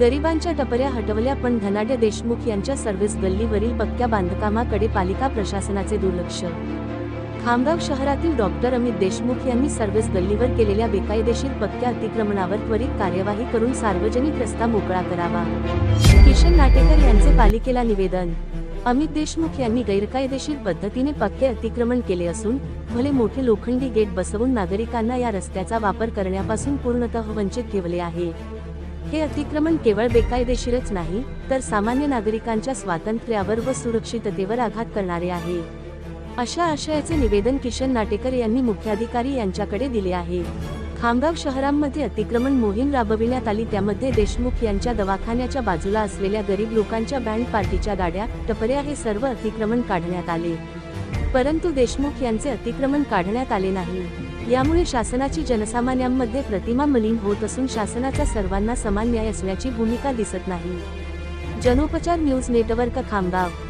गरिबांच्या टपऱ्या हटवल्या पण धनाढ्य देशमुख यांच्या सर्व्हिस गल्लीवरील पक्क्या बांधकामाकडे पालिका प्रशासनाचे दुर्लक्ष. खामगाव शहरातील डॉक्टर अमित देशमुख यांनी सर्व्हिस गल्लीवर केलेल्या बेकायदेशीर पक्क्या अतिक्रमणावर त्वरित कार्यवाही करून सार्वजनिक रस्ता मोकळा करावा. किशन नाटेकर यांचे पालिकेला निवेदन. अमित देशमुख यांनी गैरकायदेशीर पद्धतीने पक्के अतिक्रमण केले असून भले मोठे लोखंडी गेट बसवून नागरिकांना या रस्त्याचा वापर करण्यापासून पूर्णतः वंचित ठेवले आहे. हे अतिक्रमण केवळ बेकायदेशीरच नाही तर सामान्य नागरिकांच्या स्वातंत्र्यावर व सुरक्षिततेवर आघात करणारे आहे. अशा आशयाचे निवेदन किशन नाटेकर यांनी मुख्याधिकारी यांच्याकडे दिले आहे. खामगाव शहरांमध्ये अतिक्रमण मोहीम राबविण्यात आली त्यामध्ये देशमुख यांच्या दवाखान्याच्या बाजूला असलेल्या गरीब लोकांच्या बँड पार्टीच्या गाड्या टपऱ्या हे सर्व अतिक्रमण काढण्यात आले. परंतु देशमुख यांचे अतिक्रमण काढण्यात आले नाही. यामुळे शासनाची जनसामान्यांमध्ये प्रतिमा मलिन होत असून शासनाचा सर्वांना समान न्याय असण्याची भूमिका दिसत नाही. Janopchar news network Khamgaon.